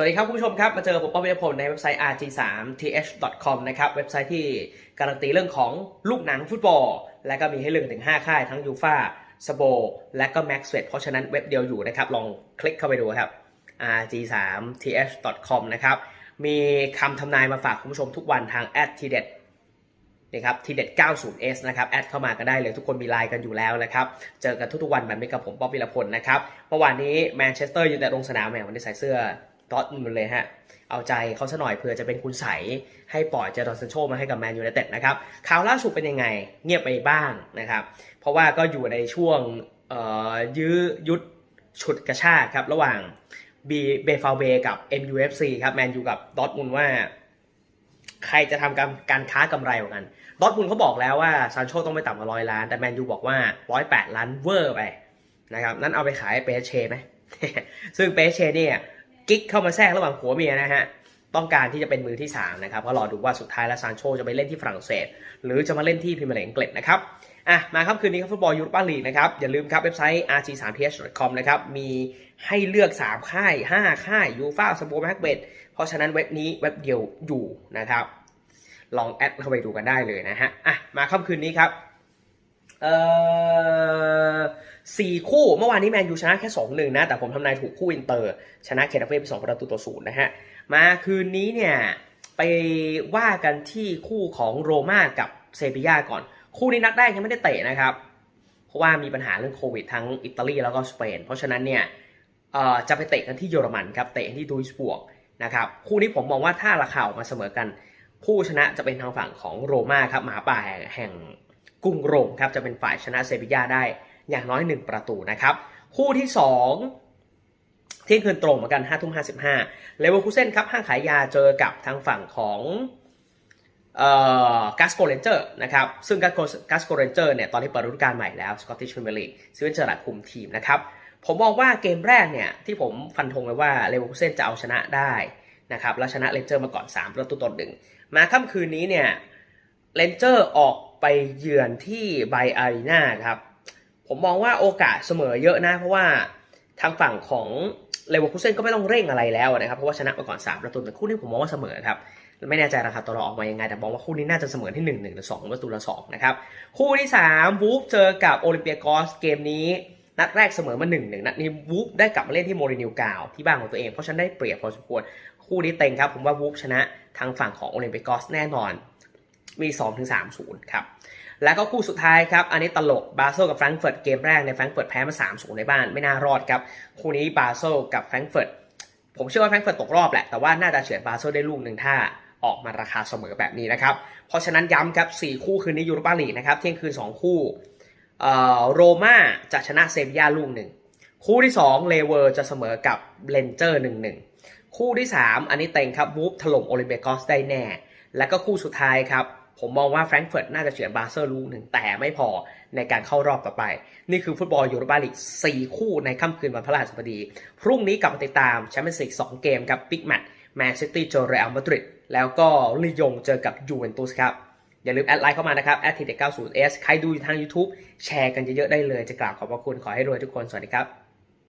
สวัสดีครับผู้ชมครับ มาเจอผมป้อมวิทยพลในเว็บไซต์ rg3th.com นะครับเว็บไซต์ที่การันตีเรื่องของลูกหนังฟุตบอล และก็มีให้เลือกถึง 5 ค่ายทั้งยูฟาสโบและก็ m a x w e t เพราะฉะนั้นเว็บเดียวอยู่นะครับ ลองคลิกเข้าไปดูครับ rg3th.com นะครับ มีคำทำนายมาฝากคุณผู้ชมทุกวันทาง t d e t นี่ครับทีเด็ด 90s นะครับ แอดเข้ามาก็ได้เลยทุกคนมีไลน์กันอยู่แล้วนะครับ เจอกันทุกๆวันแบบนี้กับผมป๊อบวิรพลนะครับเมื่อวานนี้แมนเชสเตอร์ยูไนเต็ดลงสนามแหมวันนี้ใส่เสื้อ ดอทมุนเลยฮะ เอาใจเขาซะหน่อยเผื่อจะเป็นคุณใสให้ปล่อยเจอร์ดอนซันโชมาให้กับแมนยูไนเต็ดนะครับข่าวล่าสุดเป็นยังไงเงียบไปบ้างนะครับ เพราะว่าก็อยู่ในช่วงยื้อยุดฉุดกระชากครับ ระหว่างบีเบฟาเบกับ MUFC ครับแมนยูกับดอทมุนว่า ใครจะทำการการค้ากำไรกว่ากันดอทมุนเขาบอกแล้วว่าซานโชต้องไม่ต่ำกว่าร้อยล้าน แต่แมนยูบอกว่าร้อยแปดล้านเวอร์ไปนะครับนั่นเอาไปขายเปเชไหมซึ่งเปเชเนี่ย กิ๊กเข้ามาแทรกระหว่างผัวเมียนะฮะต้องการที่จะเป็นมือที่ 3 นะครับก็รอดูว่าสุดท้ายแล้วซานโชจะไปเล่นที่ฝรั่งเศส หรือจะมาเล่นที่พรีเมียร์ลีกอังกฤษนะครับอะมาครับคืนนี้ครับฟุตบอลยูโรปาลีกนะครับ อย่าลืมครับ เว็บไซต์ rg3th.com นะครับ มีให้เลือก 3 ค่าย 5 ค่ายยูฟ่าสโปแม็กเบดเพราะฉะนั้นเว็บนี้เว็บเดียวอยู่นะครับ ลองแอดเข้าไปดูกันได้เลยนะฮะอะมาค่ำคืนนี้ครับเอ่อ สี่คู่เมื่อวานนี้แมนยูชนะแค่สองหนึ่งนะ แต่ผมทำนายถูกคู่อินเตอร์ ชนะเคทาเฟ่ไปสองประตูต่อศูนย์นะฮะ มาคืนนี้เนี่ย ไปว่ากันที่คู่ของโรม่ากับเซบีย่าก่อน คู่นี้นัดแรกยังไม่ได้เตะนะครับ เพราะว่ามีปัญหาเรื่องโควิดทั้งอิตาลีแล้วก็สเปน เพราะฉะนั้นเนี่ยจะไปเตะกันที่เยอรมันครับ เตะที่ดูสบวกนะครับ คู่นี้ผมมองว่าถ้าราคาออกมาเสมอกัน ผู้ชนะจะเป็นทางฝั่งของโรม่าครับหมาป่าแห่งแห่งกรุงโรมครับ จะเป็นฝ่ายชนะเซบีย่าได้ อย่างน้อย 1 ประตูนะครับ คู่ที่ 2 เที่ยงคืนตรงเหมือนกัน5ทุ่ม55เลเวอร์คูเซนครับห้างขายยาเจอกับทางฝั่งของเอ่อกัสโกเรนเจอร์นะครับซึ่งกัสโกเรนเจอร์เนี่ยตอนนี้เปิดฤดูกาลใหม่แล้วสกอตติชพรีเมียร์ลีกซีเวนเจอร์คุมทีมนะครับผมมองว่าเกมแรกเนี่ยที่ผมฟันธงไว้ว่าเลเวอร์คูเซนจะเอาชนะได้นะครับแล้วชนะเรนเจอร์มาก่อน 3 ประตูต่อหนึ่งมาค่ำคืนนี้เนี่ยเลนเจอร์ออกไปเยือนที่ไบอารีนาครับ ผมมองว่าโอกาสเสมอเยอะนะ เพราะว่าทางฝั่งของเลเวอร์คูเซนก็ไม่ต้องเร่งอะไรแล้วนะครับ เพราะว่าชนะมาก่อน3ประตูแต่คู่นี้ผมมองว่าเสมอครับไม่แน่ใจราคาตัวเราออกมายังไง แต่มองว่าคู่นี้น่าจะเสมอที่1 1หรือ2ประตูละ2นะครับ คู่ที่3วูฟเจอกับโอลิมเปียกอสเกมนี้นัดแรกเสมอมา1 1นัดนี้วูฟได้กลับมาเล่นที่โมรินิวกาวที่บ้านของตัวเองเพราะฉันได้เปรียบพอสมควรคู่นี้เต็งครับผมว่าวูฟชนะทางฝั่งของโอลิมปิกอสแน่นอนมี2ถึง3 0ครับ แล้วก็คู่สุดท้ายครับ อันนี้ตลกบาเซลกับแฟรงก์เฟิร์ตเกมแรกในแฟรงก์เฟิร์ตแพ้มา3 0ในบ้านไม่น่ารอดครับ คู่นี้บาเซลกับแฟรงก์เฟิร์ตผมเชื่อว่าแฟรงก์เฟิร์ตตกรอบแหละ แต่ว่าน่าจะเฉือนบาเซลได้ลูกหนึ่งถ้าออกมาราคาเสมอแบบนี้นะครับ เพราะฉะนั้นย้ำครับ 4 คู่คืนนี้ยูโรปาลีกนะครับ เที่ยงคืน 2 คู่อ่อโรม่าจะชนะเซบียาลูกหนึ่ง คู่ที่ 2 เลเวอร์จะเสมอกับเลนเจอร์หนึ่งหนึ่งคู่ที่ 3 อันนี้เต็งครับวูฟถล่มโอลิมเปกอสได้แน่ แล้วก็คู่สุดท้ายครับ ผมมองว่าแฟรงก์เฟิร์ตน่าจะเฉือนบาเซอร์ลูกหนึ่งแต่ไม่พอในการเข้ารอบต่อไป นี่คือฟุตบอลยูโรปาลีก4คู่ในค่ำคืนวันพฤหัสบดี พรุ่งนี้กลับมาติดตามแชมเปี้ยนส์ลีก2เกมครับบิ๊กแมตช์แมนซิตี้เจอเรอัลมาดริดแล้วก็ลียงเจอกับยูเวนตุสครับ อย่าลืมแอดไลน์เข้ามานะครับแอดทีเด็ก90 s ใครดูอยู่ทาง YouTube แชร์กันเยอะๆได้เลยจะกล่าวขอบพระคุณขอให้รวยทุกคนสวัสดีครับ